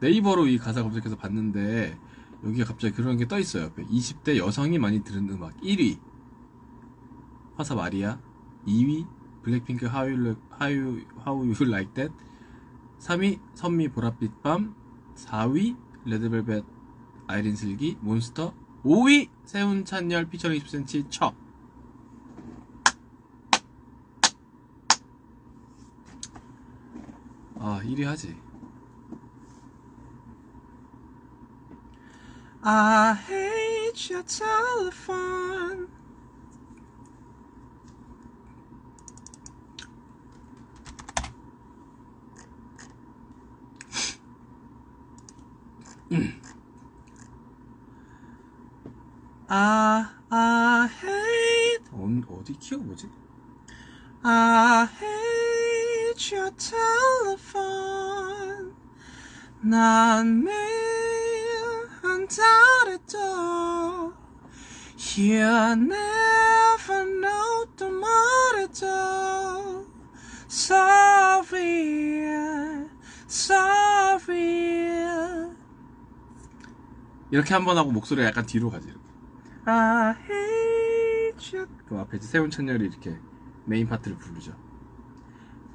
네이버로 이 가사 검색해서 봤는데 여기가 갑자기 그런 게 떠 있어요. 옆에 20대 여성이 많이 듣는 음악 1위. 화사 마리아. 2위 블랙핑크 Look- How you, How you Like That. 3위 선미 보랏빛 밤. 4위 레드벨벳 아이린 슬기 몬스터. 5위 세훈 찬열 피처링 10cm 척 아, 1위 하지. I hate your telephone. 아, I hate. 어, 어디 키가 뭐지? I hate your telephone. 난 매일 한다래도 You never know 또 말해도 Sorry, sorry. 이렇게 한 번 하고 목소리가 약간 뒤로 가지 이렇게. I hate you. 그 앞에 이제 세훈 찬열이 이렇게 메인 파트를 부르죠.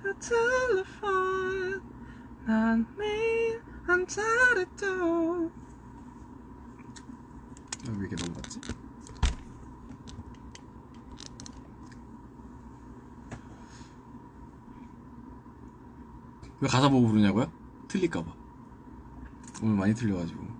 The telephone 난 매일 한다래도 아, 왜 이렇게 넘어갔지? 왜 가사 보고 부르냐고요? 틀릴까봐 오늘 많이 틀려가지고